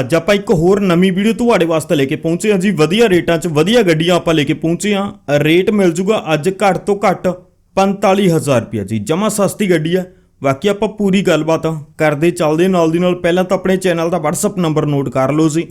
ਅੱਜ ਆਪਾਂ ਇੱਕ ਹੋਰ ਨਵੀਂ ਵੀਡੀਓ ਤੁਹਾਡੇ ਵਾਸਤੇ ਲੈ ਕੇ ਪਹੁੰਚੇ ਹਾਂ ਜੀ। ਵਧੀਆ ਰੇਟਾਂ 'ਚ ਵਧੀਆ ਗੱਡੀਆਂ ਆਪਾਂ ਲੈ ਕੇ ਪਹੁੰਚੇ ਹਾਂ। ਰੇਟ ਮਿਲ ਜੂਗਾ ਅੱਜ ਘੱਟ ਤੋਂ ਘੱਟ 45000 ਰੁਪਏ ਜੀ। ਜਮਾ ਸਸਤੀ ਗੱਡੀ ਹੈ। ਬਾਕੀ ਆਪਾਂ ਪੂਰੀ ਗੱਲਬਾਤ ਕਰਦੇ ਚੱਲਦੇ ਨਾਲ ਦੀ ਨਾਲ ਪਹਿਲਾਂ ਤਾਂ ਆਪਣੇ ਚੈਨਲ ਦਾ WhatsApp ਨੰਬਰ ਨੋਟ ਕਰ ਲਓ ਜੀ।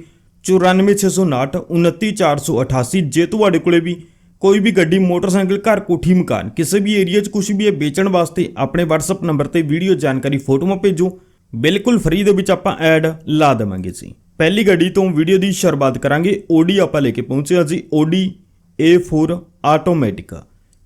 94659 29488 ਜੇ ਤੁਹਾਡੇ ਕੋਲੇ ਵੀ ਕੋਈ ਵੀ ਗੱਡੀ, ਮੋਟਰਸਾਈਕਲ, ਘਰ, ਕੋਠੀ, ਮਕਾਨ, ਕਿਸੇ ਵੀ ਏਰੀਆ 'ਚ ਕੁਝ ਵੀ ਇਹ ਵੇਚਣ ਵਾਸਤੇ ਆਪਣੇ WhatsApp ਨੰਬਰ ਤੇ ਵੀਡੀਓ ਜਾਣਕਾਰੀ ਫੋਟੋਆਂ ਭੇਜੋ। ਬਿਲਕੁਲ ਫ੍ਰੀ ਦੇ ਵਿੱਚ ਆਪਾਂ ਐਡ ਲਾ ਦੇਵਾਂਗੇ ਜੀ। ਪਹਿਲੀ ਗੱਡੀ ਤੋਂ ਵੀਡੀਓ ਦੀ ਸ਼ੁਰੂਆਤ ਕਰਾਂਗੇ। ਓਡੀ ਆਪਾਂ ਲੈ ਕੇ ਪਹੁੰਚੇ ਹਾਂ ਜੀ। ਓਡੀ A4 ਆਟੋਮੈਟਿਕ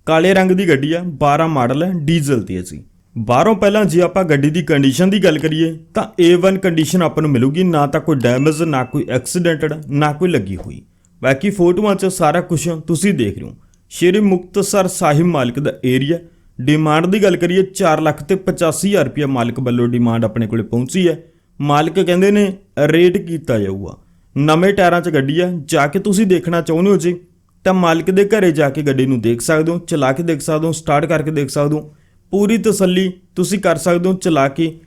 ਕਾਲੇ ਰੰਗ ਦੀ ਗੱਡੀ ਆ 12 ਮਾਡਲ ਹੈ ਡੀਜ਼ਲ ਦੀ ਹੈ ਜੀ। ਬਾਹਰੋਂ ਪਹਿਲਾਂ ਜੇ ਆਪਾਂ ਗੱਡੀ ਦੀ ਕੰਡੀਸ਼ਨ ਦੀ ਗੱਲ ਕਰੀਏ, ਤਾਂ A1 ਕੰਡੀਸ਼ਨ ਆਪਾਂ ਨੂੰ ਮਿਲੂਗੀ। ਨਾ ਤਾਂ ਕੋਈ ਡੈਮੇਜ ਨਾ ਕੋਈ ਐਕਸੀਡੈਂਟਡ ਨਾ ਕੋਈ ਲੱਗੀ ਹੋਈ। ਬਾਕੀ ਫੋਟੋਆਂ 'ਚ ਸਾਰਾ ਕੁਝ ਤੁਸੀਂ ਦੇਖ ਰਹੇ ਹੋ। ਸ਼੍ਰੀ ਮੁਕਤਸਰ ਸਾਹਿਬ ਮਾਲਕ ਦਾ ਏਰੀਆ ਡਿਮਾਂਡ ਦੀ ਗੱਲ ਕਰੀਏ 4 ਲੱਖ ਤੇ 85000 ਰੁਪਏ ਮਾਲਕ ਵੱਲੋਂ ਡਿਮਾਂਡ ਆਪਣੇ ਕੋਲੇ ਪਹੁੰਚੀ ਹੈ। ਮਾਲਕ ਕਹਿੰਦੇ ਨੇ, ਰੇਟ ਕੀਤਾ ਜਾਊਗਾ। ਨਵੇਂ ਟਾਇਰਾਂ 'ਚ ਗੱਡੀ ਹੈ, ਜਾ ਕੇ ਤੁਸੀਂ ਦੇਖਣਾ ਚਾਹੁੰਦੇ ਹੋ ਜੀ, ਤਾਂ ਮਾਲਕ ਦੇ ਘਰੇ ਜਾ ਕੇ ਗੱਡੀ ਨੂੰ ਦੇਖ ਸਕਦੇ ਹੋ, ਚਲਾ ਕੇ ਦੇਖ ਸਕਦੇ ਹੋ ਸਟਾਰਟ ਕਰਕੇ ਦੇਖ ਸਕਦੇ ਹੋ। ਪੂਰੀ ਤਸੱਲੀ ਤੁਸੀਂ ਕਰ ਸਕਦੇ ਹੋ, ਚਲਾ ਕੇ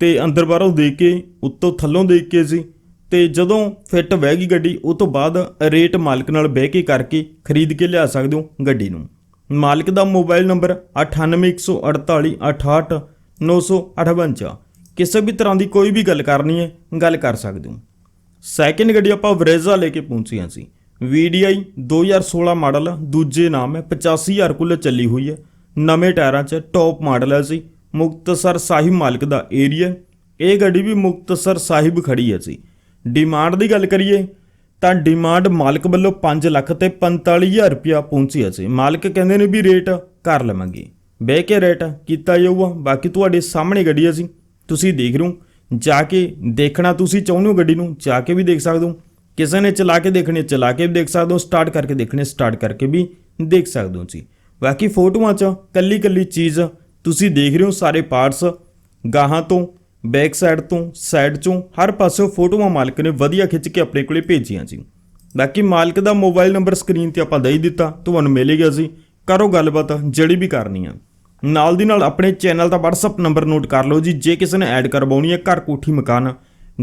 ਤੇ ਅੰਦਰ ਬਾਹਰੋਂ ਦੇਖ ਕੇ, ਉੱਤੋਂ ਥੱਲੋਂ ਦੇਖ ਕੇ ਜੀ। ਤੇ ਜਦੋਂ ਫਿੱਟ ਬਹਿ ਗੱਡੀ, ਉਹ ਤੋਂ ਬਾਅਦ ਰੇਟ ਮਾਲਕ ਨਾਲ ਬਹਿ ਕੇ ਕਰਕੇ ਖਰੀਦ ਕੇ ਲਿਆ ਸਕਦੇ ਹੋ ਗੱਡੀ ਨੂੰ। ਮਾਲਕ ਦਾ ਮੋਬਾਈਲ ਨੰਬਰ 981448 68958 ਕਿਸੇ ਵੀ ਤਰ੍ਹਾਂ ਦੀ ਕੋਈ ਵੀ ਗੱਲ ਕਰਨੀ ਹੈ, ਗੱਲ ਕਰ ਸਕਦੇ ਹੋ। ਸੈਕਿੰਡ ਗੱਡੀ ਆਪਾਂ ਵਰੇਜ਼ਾ ਲੈ ਕੇ ਪਹੁੰਚੇ ਹਾਂ ਸੀ VDI 2016 ਮਾਡਲ, ਦੂਜੇ ਨਾਮ ਹੈ 85000 ਕੁੱਲ ਚੱਲੀ ਹੋਈ ਹੈ। ਨਵੇਂ ਟਾਇਰਾਂ 'ਚ ਟੌਪ ਮਾਡਲ ਹੈ ਸੀ ਮੁਕਤਸਰ ਸਾਹਿਬ ਮਾਲਕ ਦਾ ਏਰੀਆ ਇਹ ਗੱਡੀ ਵੀ ਮੁਕਤਸਰ ਸਾਹਿਬ ਖੜੀ ਹੈ ਸੀ ਡਿਮਾਂਡ ਦੀ ਗੱਲ ਕਰੀਏ ਤਾਂ ਡਿਮਾਂਡ ਮਾਲਕ ਵੱਲੋਂ 5 ਲੱਖ ਤੇ 45000 ਰੁਪਇਆ ਪਹੁੰਚੀ ਸੀ ਮਾਲਕ ਕਹਿੰਦੇ ਨੇ ਵੀ ਰੇਟ ਕਰ ਲਵਾਂਗੇ। ਬਹਿ ਕੇ ਰੇਟ ਕੀਤਾ ਜਾਊਗਾ। ਬਾਕੀ ਤੁਹਾਡੇ ਸਾਹਮਣੇ ਗੱਡੀ ਅਸੀਂ ਤੁਸੀਂ ਦੇਖ ਰਹੇ ਹੋ। ਜਾ ਕੇ ਦੇਖਣਾ ਤੁਸੀਂ ਚਾਹੁੰਦੇ ਹੋ ਗੱਡੀ ਨੂੰ, ਜਾ ਕੇ ਵੀ ਦੇਖ ਸਕਦੇ ਹੋ। ਕਿਸੇ ਨੇ ਚਲਾ ਕੇ ਦੇਖਣੀ ਚਲਾ ਕੇ ਵੀ ਦੇਖ ਸਕਦੇ ਹੋ। ਸਟਾਰਟ ਕਰਕੇ ਦੇਖਣੀ ਸਟਾਰਟ ਕਰਕੇ ਵੀ ਦੇਖ ਸਕਦੇ ਹੋ ਜੀ। ਬਾਕੀ ਫੋਟੋਆਂ 'ਚ ਕੱਲੀ ਕੱਲੀ ਚੀਜ਼ ਤੁਸੀਂ ਦੇਖ ਰਹੇ ਹੋ, ਸਾਰੇ ਪਾਰਟਸ ਗਾਹਾਂ ਤੋਂ ਬੈਕ ਸਾਈਡ ਤੋਂ, ਸਾਈਡ ਚੋਂ ਹਰ ਪਾਸਿਓਂ ਫੋਟੋਆਂ ਮਾਲਕ ਨੇ ਵਧੀਆ ਖਿੱਚ ਕੇ ਆਪਣੇ ਕੋਲੇ ਭੇਜੀਆਂ ਜੀ। ਬਾਕੀ ਮਾਲਕ ਦਾ ਮੋਬਾਈਲ ਨੰਬਰ ਸਕਰੀਨ ਤੇ ਆਪਾਂ ਦੇ ਹੀ ਦਿੱਤਾ, ਤੁਹਾਨੂੰ ਮਿਲੇਗਾ ਜੀ। ਕਰੋ ਗੱਲਬਾਤ, ਜਿਹੜੀ ਵੀ ਕਰਨੀ ਆ। ਨਾਲ ਦੀ ਨਾਲ ਆਪਣੇ ਚੈਨਲ ਦਾ WhatsApp ਨੰਬਰ ਨੋਟ ਕਰ ਲਓ ਜੀ, ਜੇ ਕਿਸੇ ਨੇ ਐਡ ਕਰਵਾਉਣੀ ਹੈ ਘਰ ਕੋਠੀ ਮਕਾਨ,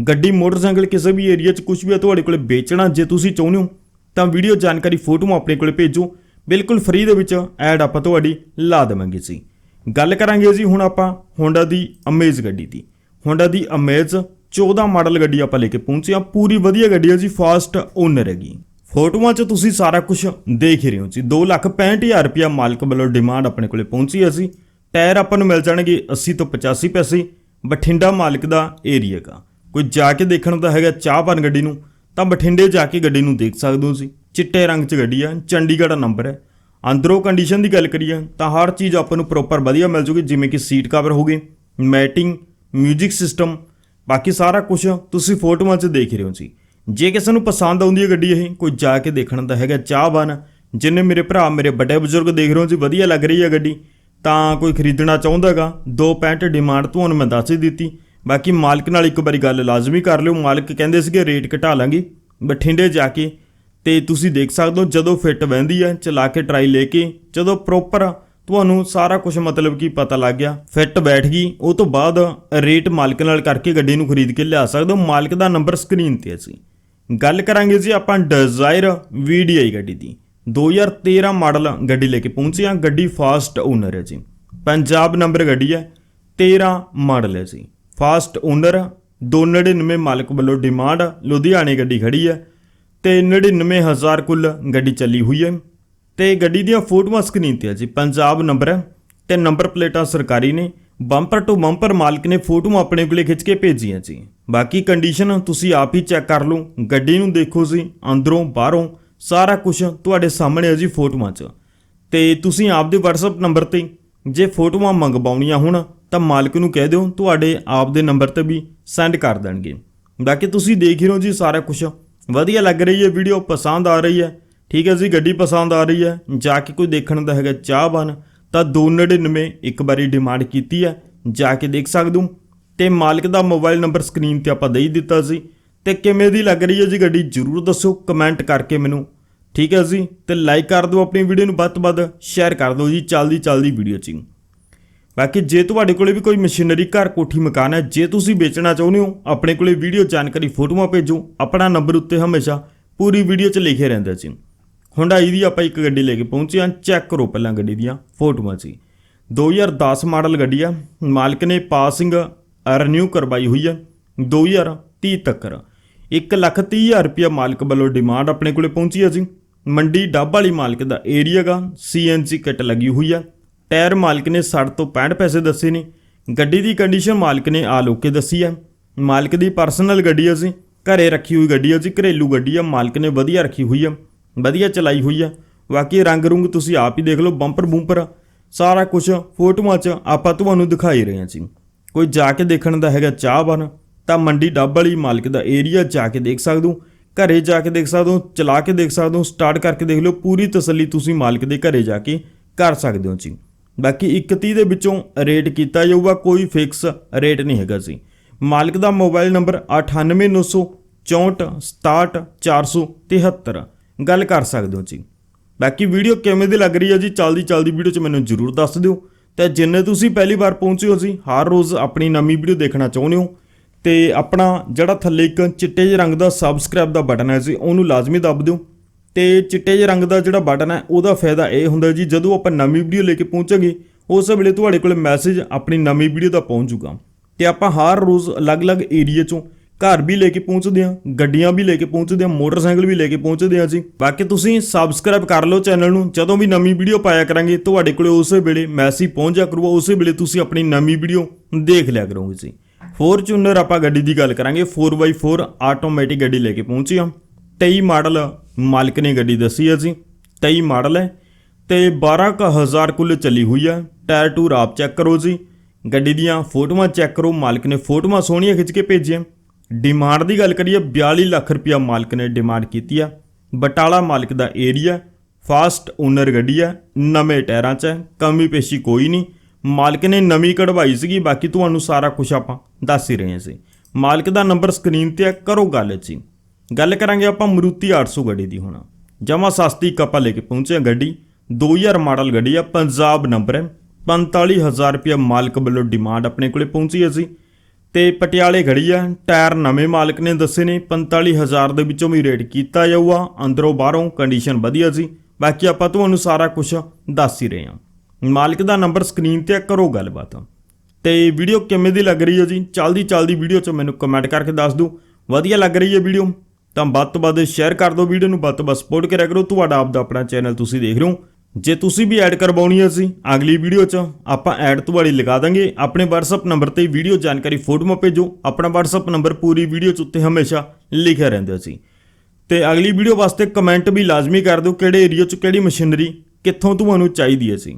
ਗੱਡੀ, ਮੋਟਰਸਾਈਕਲ, ਕਿਸੇ ਵੀ ਏਰੀਆ 'ਚ ਕੁਝ ਵੀ ਆ ਤੁਹਾਡੇ ਕੋਲੇ ਵੇਚਣਾ, ਜੇ ਤੁਸੀਂ ਚਾਹੁੰਦੇ ਹੋ, ਤਾਂ ਵੀਡੀਓ ਜਾਣਕਾਰੀ ਫੋਟੋਆਂ ਆਪਣੇ ਕੋਲੇ ਭੇਜੋ। ਬਿਲਕੁਲ ਫ੍ਰੀ ਦੇ ਵਿੱਚ ਐਡ ਆਪਾਂ ਤੁਹਾਡੀ ਲਾ ਦੇਵਾਂਗੇ ਜੀ। ਗੱਲ ਕਰਾਂਗੇ ਜੀ ਹੁਣ ਆਪਾਂ ਹੋਂਡਾ ਦੀ ਅਮੇਜ਼ ਗੱਡੀ ਦੀ। ਹੋਂਡਾ ਦੀ ਅਮੇਜ਼ 14 ਮਾਡਲ ਗੱਡੀ ਆਪਾਂ ਲੈ ਕੇ ਪਹੁੰਚੇ ਆ ਪੂਰੀ ਵਧੀਆ ਗੱਡੀ ਹੈ ਜੀ ਫਾਸਟ ਓਨਰ ਹੈਗੀ। ਫੋਟੋਆਂ 'ਚ ਤੁਸੀਂ ਸਾਰਾ ਕੁਝ ਦੇਖ ਹੀ ਰਹੇ ਹੋ ਜੀ। 265000 ਰੁਪਇਆ ਮਾਲਕ ਵੱਲੋਂ ਡਿਮਾਂਡ ਆਪਣੇ ਕੋਲੇ ਪਹੁੰਚੀ ਹੈ ਜੀ। ਟਾਇਰ ਆਪਾਂ ਨੂੰ ਮਿਲ ਜਾਣਗੇ 80 ਤੋਂ 85 ਪੈਸੇ। ਬਠਿੰਡਾ ਮਾਲਕ ਦਾ ਏਰੀਆ ਦਾ ਕੋਈ ਜਾ ਕੇ ਦੇਖਣ ਦਾ ਹੈਗਾ ਚਾਹਪਨ ਗੱਡੀ ਨੂੰ, ਤਾਂ ਬਠਿੰਡੇ ਜਾ ਕੇ ਗੱਡੀ ਨੂੰ ਦੇਖ ਸਕਦੇ ਹੋ ਜੀ। ਚਿੱਟੇ ਰੰਗ 'ਚ ਗੱਡੀ ਆ, ਚੰਡੀਗੜ੍ਹ ਦਾ ਨੰਬਰ ਹੈ। ਅੰਦਰੋਂ ਕੰਡੀਸ਼ਨ ਦੀ ਗੱਲ ਕਰੀਏ, ਤਾਂ ਹਰ ਚੀਜ਼ ਆਪਾਂ ਨੂੰ ਪ੍ਰੋਪਰ ਵਧੀਆ ਮਿਲ ਜੂਗੀ, ਜਿਵੇਂ ਕਿ ਸੀਟ ਕਵਰ ਹੋ ਗਏ ਮੈਟਿੰਗ 뮤직 ਸਿਸਟਮ, ਬਾਕੀ ਸਾਰਾ ਕੁਝ ਤੁਸੀਂ ਫੋਟੋਆਂ 'ਚ ਦੇਖ ਰਹੇ ਹੋ ਜੀ। ਜੇ ਕਿਸੇ ਨੂੰ ਪਸੰਦ ਆਉਂਦੀ ਹੈ ਗੱਡੀ ਇਹ, ਕੋਈ ਜਾ ਕੇ ਦੇਖਣ ਦਾ ਹੈਗਾ ਚਾਹਵਾਨ ਜਿੰਨੇ ਮੇਰੇ ਭਰਾ, ਮੇਰੇ ਵੱਡੇ ਬਜ਼ੁਰਗ ਦੇਖ ਰਹੇ ਹੋ ਜੀ, ਵਧੀਆ ਲੱਗ ਰਹੀ ਹੈ ਗੱਡੀ, ਤਾਂ ਕੋਈ ਖਰੀਦਣਾ ਚਾਹੁੰਦਾਗਾ। 2.65 ਡਿਮਾਂਡ ਤੁਹਾਨੂੰ ਮੈਂ ਦੱਸ ਹੀ ਦਿੱਤੀ। ਬਾਕੀ ਮਾਲਕ ਨਾਲ ਇੱਕ ਵਾਰੀ ਗੱਲ ਲਾਜ਼ਮੀ ਕਰ ਲਿਓ। ਮਾਲਕ ਕਹਿੰਦੇ ਸੀਗੇ, ਰੇਟ ਘਟਾ ਲਾਂਗੇ। ਬਠਿੰਡੇ ਜਾ ਕੇ ਤੇ ਤੁਸੀਂ ਦੇਖ ਸਕਦੇ ਹੋ, ਜਦੋਂ ਫਿੱਟ ਵਹਿੰਦੀ ਹੈ, ਚਲਾ ਕੇ ਟਰਾਈ ਲੈ ਕੇ, ਜਦੋਂ ਪ੍ਰੋਪਰ ਤੁਹਾਨੂੰ ਸਾਰਾ ਕੁਝ ਮਤਲਬ ਕੀ ਪਤਾ ਲੱਗ ਗਿਆ। ਫਿੱਟ ਬੈਠ ਗਈ, ਉਹ ਤੋਂ ਬਾਅਦ ਰੇਟ ਮਾਲਕ ਨਾਲ ਕਰਕੇ ਗੱਡੀ ਨੂੰ ਖਰੀਦ ਕੇ ਲਿਆ ਸਕਦੇ ਹੋ। ਮਾਲਕ ਦਾ ਨੰਬਰ ਸਕਰੀਨ ਤੇ ਅਸੀਂ ਗੱਲ ਕਰਾਂਗੇ ਜੀ ਆਪਾਂ ਡਿਜ਼ਾਇਰ VDI ਗੱਡੀ ਦੀ। 2013 ਮਾਡਲ ਗੱਡੀ ਲੈ ਕੇ ਪਹੁੰਚੇ ਹਾਂ। ਗੱਡੀ ਫਾਸਟ ਓਨਰ ਹੈ ਜੀ। ਪੰਜਾਬ ਨੰਬਰ ਗੱਡੀ ਹੈ। 13 ਮਾਡਲ ਹੈ ਜੀ। ਫਾਸਟ ਓਨਰ 299 ਮਾਲਕ ਵੱਲੋਂ ਡਿਮਾਂਡ ਲੁਧਿਆਣੇ ਗੱਡੀ ਖੜੀ ਹੈ। ਤੇ 99000 ਕੁੱਲ ਗੱਡੀ ਚੱਲੀ ਹੋਈ ਹੈ। ਤੇ ਗੱਡੀ ਦੀਆਂ ਫੋਟੋਆਂ ਸਕਰੀਨ ਤੇ ਆ ਜੀ। ਪੰਜਾਬ ਨੰਬਰ ਹੈ ਤੇ ਨੰਬਰ ਪਲੇਟਾਂ ਸਰਕਾਰੀ ਨੇ। ਬੰਪਰ ਟੂ ਬੰਪਰ ਮਾਲਕ ਨੇ ਫੋਟੋਆਂ ਆਪਣੇ ਕੋਲੇ ਖਿੱਚ ਕੇ ਭੇਜੀਆਂ ਜੀ। ਬਾਕੀ ਕੰਡੀਸ਼ਨ ਤੁਸੀਂ ਆਪ ਹੀ ਚੈੱਕ ਕਰ ਲਓ। ਗੱਡੀ ਨੂੰ ਦੇਖੋ ਜੀ, ਅੰਦਰੋਂ, ਬਾਹਰੋਂ, ਸਾਰਾ ਕੁਝ ਤੁਹਾਡੇ ਸਾਹਮਣੇ ਹੈ ਜੀ ਫੋਟੋਆਂ 'ਚ। ਤੇ ਤੁਸੀਂ ਆਪ ਦੇ WhatsApp ਨੰਬਰ ਤੇ ਜੇ ਫੋਟੋਆਂ ਮੰਗਵਾਉਣੀਆਂ ਹੋਣ, ਤਾਂ ਮਾਲਕ ਨੂੰ ਕਹਿ ਦਿਓ, ਤੁਹਾਡੇ ਆਪ ਦੇ ਨੰਬਰ ਤੇ ਵੀ ਸੈਂਡ ਕਰ ਦੇਣਗੇ। ਬਾਕੀ ਤੁਸੀਂ ਦੇਖ ਹੀ ਰਹੇ ਹੋ ਜੀ ਸਾਰਾ ਕੁਝ ਵਧੀਆ ਲੱਗ ਰਹੀ ਹੈ ਵੀਡੀਓ ਪਸੰਦ ਆ ਰਹੀ ਹੈ। ਠੀਕ ਹੈ ਜੀ, ਗੱਡੀ ਪਸੰਦ ਆ ਰਹੀ ਹੈ। ਜਾ ਕੇ ਕੋਈ ਦੇਖਣ ਦਾ ਹੈਗਾ ਚਾਹਵਾਨ, ਤਾਂ 299 ਇੱਕ ਵਾਰੀ ਡਿਮਾਂਡ ਕੀਤੀ ਹੈ। ਜਾ ਕੇ ਦੇਖ ਸਕਦੇ ਹੋ। ਤੇ ਮਾਲਕ ਦਾ ਮੋਬਾਈਲ ਨੰਬਰ ਸਕਰੀਨ ਤੇ ਆਪਾਂ ਦੇ ਹੀ ਦਿੱਤਾ ਸੀ। ਤੇ ਕਿਵੇਂ ਦੀ ਲੱਗ ਰਹੀ ਹੈ ਜੀ ਗੱਡੀ, ਜਰੂਰ ਦੱਸੋ ਕਮੈਂਟ ਕਰਕੇ ਮੈਨੂੰ। ਠੀਕ ਹੈ ਜੀ, ਤੇ ਲਾਈਕ ਕਰ ਦਿਓ ਆਪਣੀ ਵੀਡੀਓ ਨੂੰ ਵੱਧ ਤੋਂ ਵੱਧ ਸ਼ੇਅਰ ਕਰ ਦਿਓ ਜੀ, ਚੱਲਦੀ ਚੱਲਦੀ ਵੀਡੀਓ ਚ। ਬਾਕੀ ਜੇ ਤੁਹਾਡੇ ਕੋਲੇ ਵੀ ਕੋਈ ਮਸ਼ੀਨਰੀ ਘਰ ਕੋਠੀ ਮਕਾਨ ਹੈ, ਜੇ ਤੁਸੀਂ ਵੇਚਣਾ ਚਾਹੁੰਦੇ ਹੋ, ਆਪਣੇ ਕੋਲੇ ਵੀਡੀਓ ਜਾਣਕਾਰੀ ਫੋਟੋਆਂ ਭੇਜੋ। ਆਪਣਾ ਨੰਬਰ ਉੱਤੇ ਹਮੇਸ਼ਾ ਪੂਰੀ ਵੀਡੀਓ 'ਚ ਲਿਖੇ ਰਹਿੰਦਾ ਸੀ ਹੁੰਡਾਈ ਦੀ ਆਪਾਂ ਇੱਕ ਗੱਡੀ ਲੈ ਕੇ ਪਹੁੰਚੇ ਹਾਂ ਚੈੱਕ ਕਰੋ ਪਹਿਲਾਂ ਗੱਡੀ ਦੀਆਂ ਫੋਟੋਆਂ ਸੀ 2010 ਮਾਡਲ ਗੱਡੀ ਆ, ਮਾਲਕ ਨੇ ਪਾਸਿੰਗ ਰੀਨਿਊ ਕਰਵਾਈ ਹੋਈ ਹੈ 2030 ਤੱਕ। 130000 ਰੁਪਇਆ ਮਾਲਕ ਵੱਲੋਂ ਡਿਮਾਂਡ ਆਪਣੇ ਕੋਲੇ ਪਹੁੰਚੀ ਹੈ ਜੀ। ਮੰਡੀ ਡੱਬ ਵਾਲੀ ਮਾਲਕ ਦਾ ਏਰੀਆ ਗਾ ਸੀਐਨਜੀ ਕਿੱਟ ਲੱਗੀ ਹੋਈ ਆ। ਟਾਇਰ ਮਾਲਕ ਨੇ 60 ਤੋਂ 65 ਪੈਸੇ ਦੱਸੇ ਨੇ। ਗੱਡੀ ਦੀ ਕੰਡੀਸ਼ਨ ਮਾਲਕ ਨੇ ਆ ਲੋਕੇ ਦੱਸੀ ਆ। ਮਾਲਕ ਦੀ ਪਰਸਨਲ ਗੱਡੀ ਆ ਜੀ, ਘਰੇ ਰੱਖੀ ਹੋਈ ਗੱਡੀ ਆ ਜੀ, ਘਰੇਲੂ ਗੱਡੀ ਆ, ਮਾਲਕ ਨੇ ਵਧੀਆ ਰੱਖੀ ਹੋਈ ਆ। ਵਧੀਆ ਚਲਾਈ ਹੋਈ ਆ। ਬਾਕੀ ਰੰਗ ਰੁੰਗ ਤੁਸੀਂ ਆਪ ਹੀ ਦੇਖ ਲਓ ਬੰਪਰ ਬੂੰਪਰ ਸਾਰਾ ਕੁਝ ਫੋਟੋਆਂ 'ਚ ਆਪਾਂ ਤੁਹਾਨੂੰ ਦਿਖਾਈ ਰਹੇ ਹਾਂ ਜੀ। ਕੋਈ ਜਾ ਕੇ ਦੇਖਣ ਦਾ ਹੈਗਾ ਚਾਹਵਾਨ ਤਾਂ ਮੰਡੀ ਡੱਬ ਵਾਲੀ ਮਾਲਕ ਦਾ ਏਰੀਆ ਜਾ ਕੇ ਦੇਖ ਸਕਦੇ ਹੋ। ਘਰੇ ਜਾ ਕੇ ਦੇਖ ਸਕਦੇ ਹੋ, ਚਲਾ ਕੇ ਦੇਖ ਸਕਦੇ ਹੋ ਸਟਾਰਟ ਕਰਕੇ ਦੇਖ ਲਓ, ਪੂਰੀ ਤਸੱਲੀ ਤੁਸੀਂ ਮਾਲਕ ਦੇ ਘਰੇ ਜਾ ਕੇ ਕਰ ਸਕਦੇ ਹੋ ਜੀ। ਬਾਕੀ 130 ਦੇ ਵਿੱਚੋਂ ਰੇਟ ਕੀਤਾ ਜਾਊਗਾ, ਕੋਈ ਫਿਕਸ ਰੇਟ ਨਹੀਂ ਹੈਗਾ ਜੀ। ਮਾਲਕ ਦਾ ਮੋਬਾਈਲ ਨੰਬਰ 9896467473 ਗੱਲ ਕਰ ਸਕਦੇ ਹੋ ਜੀ। ਬਾਕੀ ਵੀਡੀਓ ਕਿਵੇਂ ਦੀ ਲੱਗ ਰਹੀ ਹੈ ਜੀ, ਚਲਦੀ ਚਲਦੀ ਵੀਡੀਓ 'ਚ ਮੈਨੂੰ ਜਰੂਰ ਦੱਸ ਦਿਓ। ਤੇ ਜਿੰਨੇ ਤੁਸੀਂ ਪਹਿਲੀ ਵਾਰ ਪਹੁੰਚੇ ਹੋ ਜੀ, ਹਰ ਰੋਜ਼ ਆਪਣੀ ਨਵੀਂ ਵੀਡੀਓ ਦੇਖਣਾ ਚਾਹੁੰਦੇ ਹੋ। ਤੇ ਆਪਣਾ ਜਿਹੜਾ ਥੱਲੇ ਇੱਕ ਚਿੱਟੇ ਜਿਹੇ ਰੰਗ ਦਾ ਸਬਸਕ੍ਰਾਈਬ ਦਾ ਬਟਨ ਹੈ ਜੀ, ਉਹਨੂੰ ਲਾਜ਼ਮੀ ਦੱਬ ਦਿਓ। ਤੇ ਚਿੱਟੇ ਜਿਹੇ ਰੰਗ ਦਾ ਜਿਹੜਾ ਬਟਨ ਹੈ, ਉਹਦਾ ਫਾਇਦਾ ਇਹ ਹੁੰਦਾ ਜੀ, ਜਦੋਂ ਆਪਾਂ ਨਵੀਂ ਵੀਡੀਓ ਲੈ ਕੇ ਪਹੁੰਚਾਂਗੇ, ਉਸ ਵੇਲੇ ਤੁਹਾਡੇ ਕੋਲ ਮੈਸੇਜ ਆਪਣੀ ਨਵੀਂ ਵੀਡੀਓ ਦਾ ਪਹੁੰਚ ਜਾਊਗਾ ਤੇ ਆਪਾਂ ਹਰ ਰੋਜ਼ ਅਲੱਗ-ਅਲੱਗ ਏਰੀਆ ਚੋਂ ਘਰ ਵੀ ਲੈ ਕੇ ਪਹੁੰਚਦੇ ਹਾਂ, ਗੱਡੀਆਂ ਵੀ ਲੈ ਕੇ ਪਹੁੰਚਦੇ ਹਾਂ, ਮੋਟਰਸਾਈਕਲ ਵੀ ਲੈ ਕੇ ਪਹੁੰਚਦੇ ਹਾਂ ਜੀ ਬਾਕੀ ਤੁਸੀਂ ਸਬਸਕ੍ਰਾਈਬ ਕਰ ਲਓ ਚੈਨਲ ਨੂੰ, ਜਦੋਂ ਵੀ ਨਵੀਂ ਵੀਡੀਓ ਪਾਇਆ ਕਰਾਂਗੇ, ਤੁਹਾਡੇ ਕੋਲੇ ਉਸੇ ਵੇਲੇ ਮੈਸੇਜ ਪਹੁੰਚ ਜਾ ਕਰੂਗਾ, ਉਸੇ ਵੇਲੇ ਤੁਸੀਂ ਆਪਣੀ ਨਵੀਂ ਵੀਡੀਓ ਦੇਖ ਲਿਆ ਕਰੋਗੇ ਜੀ। ਫੋਰਚੂਨਰ ਆਪਾਂ ਗੱਡੀ ਦੀ ਗੱਲ ਕਰਾਂਗੇ 4x4 ਆਟੋਮੈਟਿਕ ਗੱਡੀ ਲੈ ਕੇ ਪਹੁੰਚੇ ਹਾਂ। 23 ਮਾਡਲ ਮਾਲਕ ਨੇ ਗੱਡੀ ਦੱਸੀ ਹੈ ਜੀ। 23 ਮਾਡਲ ਹੈ ਤੇ 12000 ਕੁੱਲ ਚੱਲੀ ਹੋਈ ਆ ਟਾਇਰ ਟੂਰ ਆਪ ਚੈੱਕ ਕਰੋ ਜੀ। ਗੱਡੀ ਦੀਆਂ ਫੋਟੋਆਂ ਚੈੱਕ ਕਰੋ, ਮਾਲਕ ਨੇ ਫੋਟੋਆਂ ਸੋਹਣੀਆਂ ਖਿੱਚ ਕੇ ਭੇਜੀਆਂ। ਡਿਮਾਂਡ ਦੀ ਗੱਲ ਕਰੀਏ 42 ਲੱਖ ਰੁਪਇਆ ਮਾਲਕ ਨੇ ਡਿਮਾਂਡ ਕੀਤੀ ਆ। ਬਟਾਲਾ ਮਾਲਕ ਦਾ ਏਰੀਆ ਫਾਸਟ ਓਨਰ ਗੱਡੀ ਆ, ਨਵੇਂ ਟਾਇਰਾਂ 'ਚ ਹੈ ਕਮੀ ਪੇਸ਼ੀ ਕੋਈ ਨਹੀਂ। ਮਾਲਕ ਨੇ ਨਵੀਂ ਕਢਵਾਈ ਸੀਗੀ, ਬਾਕੀ ਤੁਹਾਨੂੰ ਸਾਰਾ ਕੁਝ ਆਪਾਂ ਦੱਸ ਹੀ ਰਹੇ ਸੀ। ਮਾਲਕ ਦਾ ਨੰਬਰ ਸਕਰੀਨ ਤੇ ਆ, ਕਰੋ ਗੱਲ ਜੀ। ਗੱਲ ਕਰਾਂਗੇ ਆਪਾਂ ਮਰੂਤੀ 800 ਗੱਡੀ ਦੀ ਹੁਣ। ਜਮਾ ਸਸਤੀ ਕੱਪਾ ਲੈ ਕੇ ਪਹੁੰਚੇ ਹਾਂ ਗੱਡੀ। 2000 ਮਾਡਲ ਗੱਡੀ ਆ, ਪੰਜਾਬ ਨੰਬਰ ਹੈ। 45000 ਰੁਪਇਆ ਮਾਲਕ ਵੱਲੋਂ ਡਿਮਾਂਡ ਆਪਣੇ ਕੋਲੇ ਪਹੁੰਚੀ ਹੈ ਜੀ। ਤੇ ਪਟਿਆਲੇ ਖੜੀ ਆ। ਟਾਇਰ ਨਵੇਂ ਮਾਲਕ ਨੇ ਦੱਸੇ ਨੇ 45000 ਦੇ ਵਿੱਚੋਂ ਵੀ ਰੇਟ ਕੀਤਾ ਜਾਊਗਾ। ਅੰਦਰੋਂ ਬਾਹਰੋਂ ਕੰਡੀਸ਼ਨ ਵਧੀਆ ਸੀ। ਬਾਕੀ ਆਪਾਂ ਤੁਹਾਨੂੰ ਸਾਰਾ ਕੁਝ ਦੱਸ ਹੀ ਰਹੇ ਹਾਂ। ਮਾਲਕ ਦਾ ਨੰਬਰ ਸਕਰੀਨ ਤੇ ਕਰੋ ਗੱਲਬਾਤ। ਤੇ ਵੀਡੀਓ ਕਿਵੇਂ ਦੀ ਲੱਗ ਰਹੀ ਹੈ ਜੀ? ਚਲਦੀ ਚਲਦੀ ਵੀਡੀਓ 'ਚ ਮੈਨੂੰ ਕਮੈਂਟ ਕਰਕੇ ਦੱਸ ਦਿਓ। ਵਧੀਆ ਲੱਗ ਰਹੀ ਹੈ ਵੀਡੀਓ ਤਾਂ ਵੱਧ ਤੋਂ ਵੱਧ ਸ਼ੇਅਰ ਕਰ ਦਿਓ ਵੀਡੀਓ ਨੂੰ। ਵੱਧ ਤੋਂ ਵੱਧ ਸਪੋਰਟ ਕਰਿਆ ਕਰੋ। ਤੁਹਾਡਾ ਆਪਦਾ ਆਪਣਾ ਚੈਨਲ ਤੁਸੀਂ ਦੇਖ ਰਹੇ ਹੋ। ਜੇ ਤੁਸੀਂ ਵੀ ਐਡ ਕਰਵਾਉਣੀ ਹੈ ਸੀ, ਅਗਲੀ ਵੀਡੀਓ 'ਚ ਆਪਾਂ ਐਡ ਤੁਹਾਡੀ ਲਗਾ ਦਾਂਗੇ। ਆਪਣੇ WhatsApp ਨੰਬਰ ਤੇ ਵੀਡੀਓ ਜਾਣਕਾਰੀ ਫੋਟੋਆਂ ਭੇਜੋ। ਆਪਣਾ WhatsApp ਨੰਬਰ ਪੂਰੀ ਵੀਡੀਓ 'ਚ ਉੱਤੇ ਹਮੇਸ਼ਾ ਲਿਖਿਆ ਰਹਿੰਦਾ ਸੀ। ਤੇ ਅਗਲੀ ਵੀਡੀਓ ਵਾਸਤੇ ਕਮੈਂਟ ਵੀ ਲਾਜ਼ਮੀ ਕਰ ਦਿਓ ਕਿਹੜੇ ਏਰੀਆ 'ਚ ਕਿਹੜੀ ਮਸ਼ੀਨਰੀ ਕਿੱਥੋਂ ਤੁਹਾਨੂੰ ਚਾਹੀਦੀ ਹੈ ਸੀ।